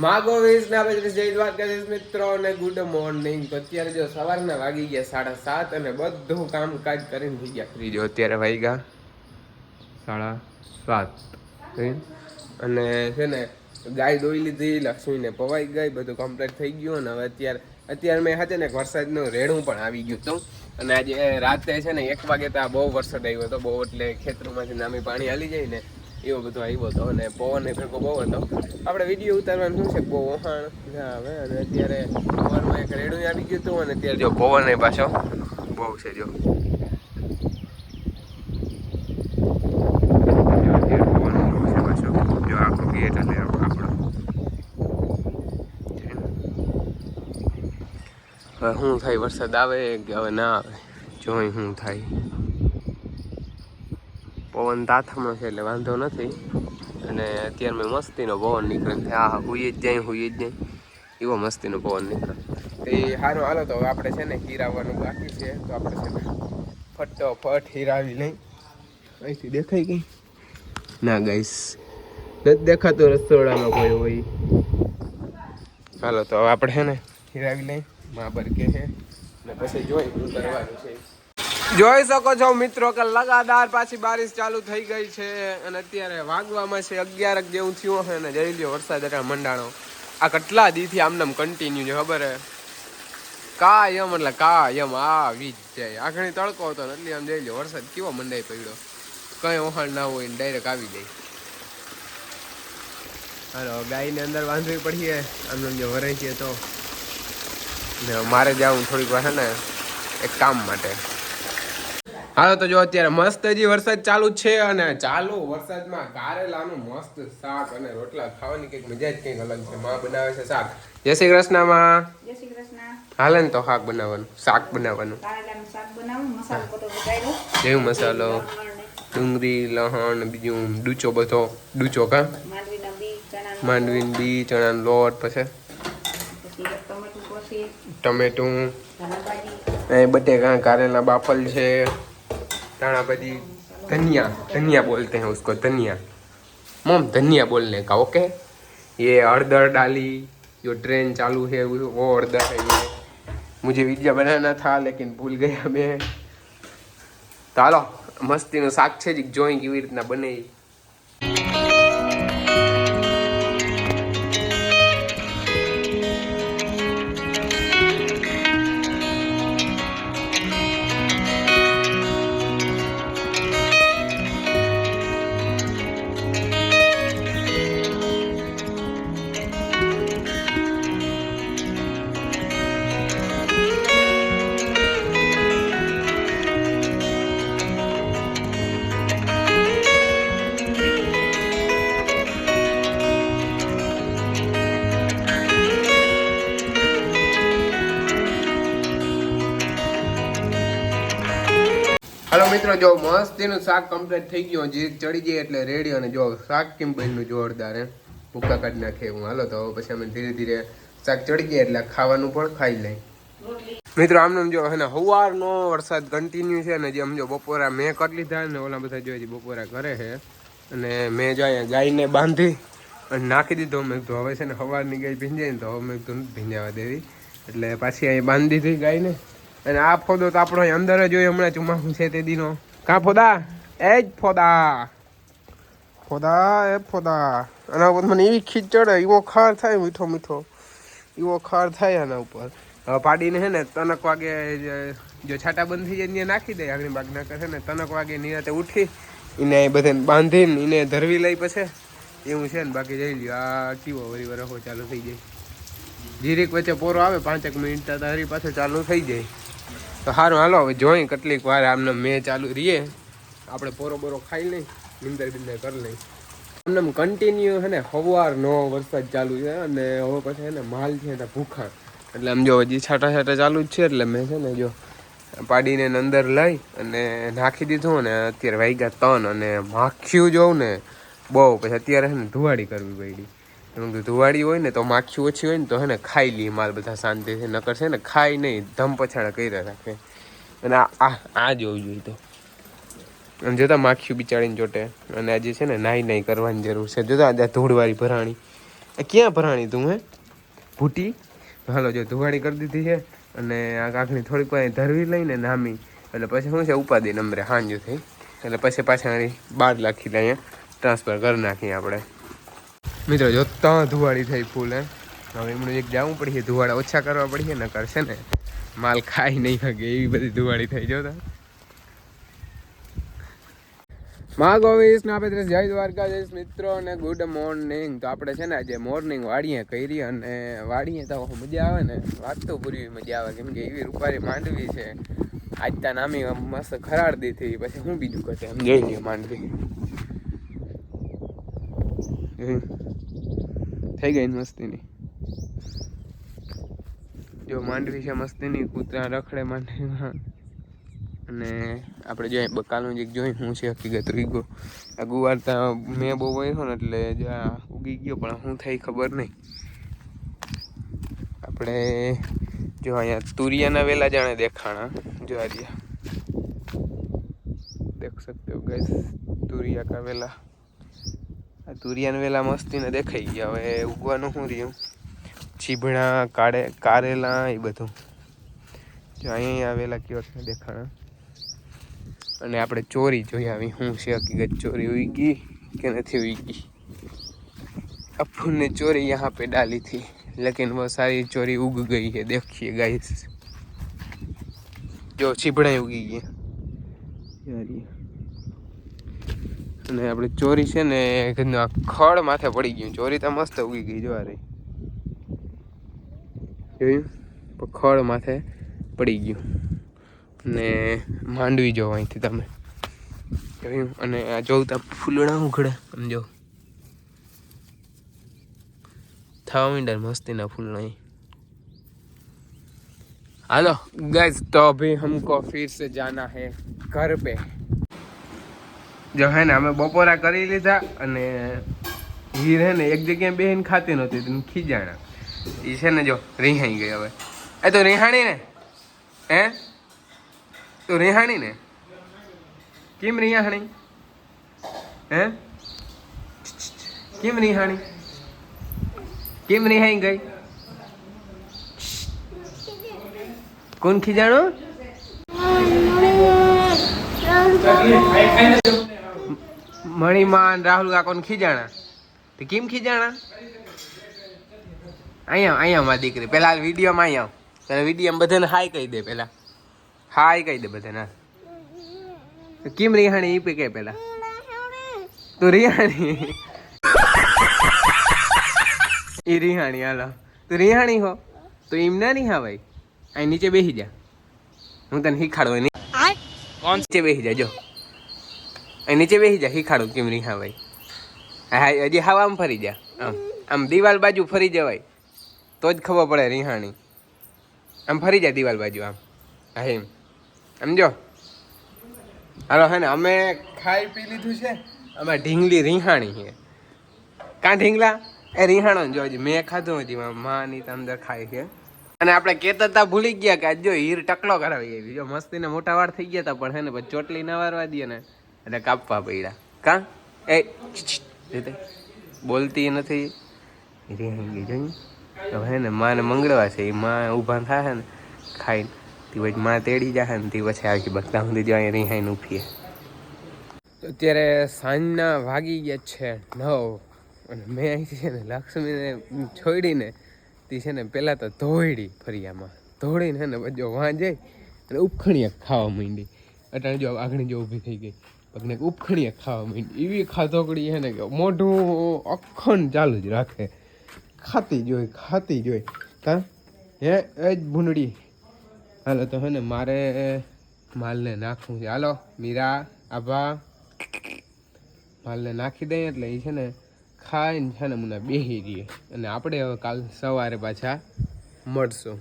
માગો વીસ ના બજરીશ જય દ્વારકાધીશ મિત્રો અને ગુડ મોર્નિંગ તો અત્યારે જો સવારના વાગી ગયા સાડા સાત અને બધું કામકાજ કરીને થઈ ગયા. ફ્રી જો અત્યારે વાગ્યા સાડા સાત. અને છે ને ગાય દોઈ લીધી, લક્ષ્મીને પવાઈ ગઈ, બધું કમ્પ્લીટ થઈ ગયું અને હવે અત્યારે અત્યારે મેં હાથે ને વરસાદનું રેણું પણ આવી ગયું હતું. અને આજે રાતે છે ને એક વાગે તો આ બહુ વરસાદ આવ્યો હતો, બહુ એટલે ખેતરોમાંથી નામી પાણી હાલી જાય ને એવો બધો આવ્યો હતો અને પવન ભેગો બહુ હતો. આપણે વીડિયો ઉતારવાનું શું છે? બહુ વહાણ. ના આવે અને અત્યારે પવનમાં એક રેડું આવી ગયું હતું અને અત્યારે જો પવન એ પાછો બહુ છે, જો. હવે શું થાય? વરસાદ આવે કે હવે ના આવે? જોઈ શું થાય. પવન તાથમનો છે એટલે વાંધો નથી. અને અત્યારે મેં મસ્તીનો પવન નીકળે છે. હા હુઈ જ જાય હુઈ જ જાય. એવો મસ્તીનો પવન નીકળે એ સારું હાલો તો હવે આપણે છે ને હીરાવાનું બાકી છે તો આપણે છે ને ફટોફટ હીરાવી લઈ. અહીંથી દેખાઈ ગઈ. ના ગઈશ નથી દેખાતું રસોડામાં કોઈ હોય. હાલો તો હવે આપણે છે ને હીરાવી લઈ. મા બરકે છે. ને પછી જોઈ શું કરવાનું છે. જોઈ શકો છો મિત્રો કે લગાતાર પાછી બારિશ ચાલુ થઈ ગઈ છે અને અત્યારે વાગવામાં છે અગિયાર જેવું થયું હશે ને જઈ લ્યો વરસાદ એટલે મંડાણો. આ કેટલા દીથી આમનામ કન્ટિન્યુ છે, ખબર હે? કાયમ એટલે કાયમ આવી જ જાય. આખણી તડકો હતો ને એટલે આમ જઈ લ્યો, વરસાદ કેવો મંડાઈ પડ્યો. કઈ ઓહાણ ના હોય ને ડાયરેક્ટ આવી જાય. હાલો ગાયને અંદર બાંધવી પડીએ આમને જો વરાઈ છે તો. મારે જાવું થોડીક વાર ને, એક કામ માટે. હાલો તો જો અત્યારે મસ્ત હજી વરસાદ ચાલુ છે અને ચાલુ વરસાદમાં કારેલાનું મસ્ત શાક અને રોટલા ખાવાની કંઈક મજા જ કંઈક અલગ છે. માં બનાવે છે શાક. જય શ્રી કૃષ્ણમાં. હાલે ને તો શાક બનાવવાનું શાક બનાવવાનું. જેવું મસાલો ડુંગળી લહણ બીજું ડૂચો બધો ડૂચો કા? માંડવી બી ચણાનો લોટ. પછી? ટમેટું એ બટેકા કારેલા બાફલ છે. दाना भाजी धनिया धनिया बोलते हैं उसको धनिया मम धनिया बोलने का ओके ये हड़दर डाली जो ट्रेन चालू है वो वो हड़दर है ये मुझे वीडियो बनाना था लेकिन भूल गया मैं તો હાલો મસ્તીનું શાક છે જ જોઈ કેવી રીતના બને હાલો મિત્રો, જો મસ્તીનું શાક કમ્પ્લીટ થઈ ગયું જે ચડી જાય એટલે રેડી અને જો શાક કેમ બન્યું જોરદાર હે ભૂકા કાઢી નાખે હું હાલો, તો પછી અમે ધીરે ધીરે શાક ચડી જાય એટલે ખાવાનું પણ ખાઈ લઈ મિત્રો આમને જો હે ને સવારનો વરસાદ કન્ટિન્યુ છે ને, જે સમજો બપોરા મેં કરી લીધા ને, ઓલા બધા જો હજી બપોરા કરે છે. અને મેં જો અહીંયા ગાયને બાંધી અને નાખી દીધો. મેં કીધું, હવે છે ને સવારની ગાય ભીંજાય ને તો હવે મેં નથી ભીંજાવા દેવી. એટલે પાછી અહીં બાંધી દીધી ગાયને. અને આ ફોદો તો આપણો અંદર જ હોય હમણાં ચુમાસું છે તે દીનો. કા ફોદા? એ જ ફોદા. ફોદા, એ ફોદા. આના ઉપર મને એવી ખીચ ચડે એવો ખાર થાય, મીઠો મીઠો. એવો ખાર થાય આના ઉપર. હવે પાડીને છે ને તનક વાગે જે- છાટા બંધ થઈ જાય નાખી દે, આગળ બાગ નાખે છે ને તનક વાગે નિરાતે ઉઠી એને બધે બાંધીને એને ધરવી લઈ પછી એવું છે ને બાકી જઈ લ્યો. આ કીવો વરી વરહો ચાલુ થઈ જાય. જીરીક વચ્ચે પોરો આવે, પાંચેક મિનિટ તારી પાછો ચાલુ થઈ જાય. તો સારું હાલો, હવે જોઈ કેટલીક વાર આમને મેં ચાલુ રહીએ આપણે પોરો બોરો ખાઈ લઈ, નિંદર બિંદર કરી લઈ. આમને કન્ટિન્યુ છે ને સવારનો વરસાદ ચાલુ છે અને હવે પછી છે ને, માલ છે ને ભૂખા. એટલે આમ જો હજી છાટા છાટા ચાલુ જ છે, એટલે મેં છે ને જો પાડીને અંદર લઈ અને નાખી દીધું ને અત્યારે વાગ્યા ત્રણ અને માખ્યું જોઉં ને, બહુ. પછી અત્યારે છે ને, ધુવાડી કરવી પડી ધુવાડી હોય ને તો માખી ઓછી હોય ને તો હે ને ખાઈ લઈએ માલ બધા શાંતિથી નકર છે ને ખાઈ નહીં, ધમ પછાડા કર્યા રાખે. અને આ આ આ જોવું જોઈએ તો. અને જોતા માખીઓ બિચારીને ચોટે અને આજે છે ને નાઈ નાઈ કરવાની જરૂર છે. જોતા આજે ધૂળવાળી ભરાણી. એ ક્યાં ભરાણી તું, હે? ભૂટી? હાલો, જો ધુવાડી કરી દીધી છે. અને આ કાંકની થોડીક પાસે ધરવી લઈને નામી. એટલે પછી શું છે? ઉપાધિ નંબરે હાંજુ થઈ. એટલે પછી પાછા બાર લાખી લઈએ ટ્રાન્સફર કરી નાખીએ આપણે. મિત્રો, જો ત્યાં ધુવાડી થઈ ફૂલ હવે એમનું એક જવું પડશે ધુવાડા ઓછા કરવા પડશે ને કરશે ને, માલ ખાઈ નહીં શકે, એવી બધી ધુવાડી થઈ જોતા મા ગોવીસ ને આપણે જય દ્વારકા જઈશ મિત્રો અને ગુડ મોર્નિંગ તો આપણે છે ને આજે મોર્નિંગ વાડીએ કરી અને વાડીએ તો મજા આવે ને, વાત તો પૂરી મજા આવે, કેમ કે એવી રૂપારી માંડવી છે. આજ તા નામી મસ્ત ખરાડ દીધી, પછી હું બીજું કહે એમ ગઈ માંડવી. થઈ ગઈ મસ્તીની. જો માંડવી છે મસ્તીની, કૂતરા રખડે માંડવીમાં. અને આપણે જોઈએ બકાલનું જે જોઈ, હું છે હકીકત ઉગી આ ગુવાર તો મેં બહુ વાયરો ને એટલે જો આ ઉગી ગયો, પણ શું થઈ ખબર નહીં. આપણે જો અહીંયા તુરિયાના વેલા જાણે દેખાણા, જો આ રહ્યા. દેખ સકતે હો ગैस તુરિયા કા વેલા. તુરિયાના વેલા મસ્તીને દેખાઈ ગયા હવે ઉગવાનું શું રહ્યું ચીભણા કાળે કારેલા એ બધું જો અહીંયા આવેલા કેવા દેખાણા અને આપણે ચોરી જોઈ આવી શું છે હકીકત ચોરી हुई ગઈ કે નથી हुई ગઈ अपन ने चोरी यहाँ पे डाली थी लेकिन वो सारी चोरी उग गई है देखिए गाइस જો ચીભડા ઉગી ગયા યાર ये. અને આપણે ચોરી છે ને ખડ માથે પડી ગયું. ચોરી તો મસ્ત ઉગી ગઈ, જોવા રહી જોયું? ખડ માથે પડી ગયું. ને માંડવી જો અહીંથી તમે. જોયું? અને આ જોઉં તો ફૂલડા ઉઘડે સમજો જો. થવા માંડ્યા મસ્તીના ફૂલડા હાલો ગજ તો અભી હમકો ફિર સે જાના હૈ ઘર પે. જો હે ને, અમે બપોરા કરી લીધા અને હીર હે ને, એક જગ્યાએ બેહીને ખાતી નહોતી તો ખીજાણા. એ છે ને જો રિહાઈ ગઈ હવે. એ તો રિહાણી ને? હે? તો રિહાણી ને? કેમ રિહાણી? હે? કેમ રિહાણી? કેમ રિહાઈ ગઈ? કોણ ખીજાણો? મણિમાન રાહુલ કાકોને ખીજાણા? તો કેમ ખીજાણા? અહીંયા અહીંયા માં દીકરી. પેલા વિડીયોમાં અહીંયા તને વીડિયો બધાને હાય કહી દે પેલા. હાય કહી દે બધાને. કેમ રિહાણી? ઈ પે કે પેલા. તો રિહાણી. એ રિહાણી હાલો. તું રિહાણી હો. તો એમ ના નહીં હા ભાઈ અહીં નીચે બેસી જા. હું તને શીખાડું નહીં કોણ નીચે બેસી જા જો. નીચે બેસી જા, શીખાડું કેમ રિહા ભાઈ. હા હજી હવા આમ ફરી જા. આમ આમ દિવાલ બાજુ ફરી જવાય. તો જ ખબર પડે રિહાણી. આમ ફરી જા દિવાલ બાજુ આમ. હા, એમ. સમજો? હાલો, હે ને, અમે ખાઈ પી લીધું છે. અમે ઢીંગલી રીહાણી છે. કાં ઢીંગલા? એ રીહાણો ને હજી મેં ખાધું, હજી માની અંદર ખાય છે. અને આપણે કહેતા હતા ભૂલી ગયા કે જો હીર ટકલો કરાવી આવી. જો મસ્તીને મોટા વાળ થઈ ગયા હતા પણ હે ને ચોટલી ના વારવા દે ને. એટલે કાપવા પડ્યા. કા? એ રીતે બોલતી નથી. ગઈ જોઈ હવે ને માને મંગળવા છે. એ માં ઊભા થાય ને ખાઈને. તે પછી માં તેડી જાય ને તે પછી આવી બકલા સુધી જો અહીંયા રીહાઈને ઉફીએ અત્યારે સાંજના વાગી ગયા છે નવ. અને મેં અહીંથી છે ને લક્ષ્મીને છોડીને તે છે ને પહેલાં તો ધોઈડી ફરિયામાં ધોળીને ને બધો જો વાં જઈ અને ઉપખણીયા ખાવા માંડી. અટાણે જો આગળ જો ઊભી થઈ ગઈ. પગને ઉપખણીયા ખાવા માંડી એવી ખાધોકડી છે ને કે મોઢું અખંડ ચાલુ જ રાખે. ખાતી જોઈ ખાતી જોઈ કા? હે, એ જ ભૂંડડી. હાલો, તો હે ને મારે માલને નાખવું છે. હાલો, મીરા, આભા. માલને નાખી દઈએ એટલે એ છે ને ખાઈને છે ને મને બેસી રહીએ. અને આપણે હવે કાલ સવારે પાછા મળશું.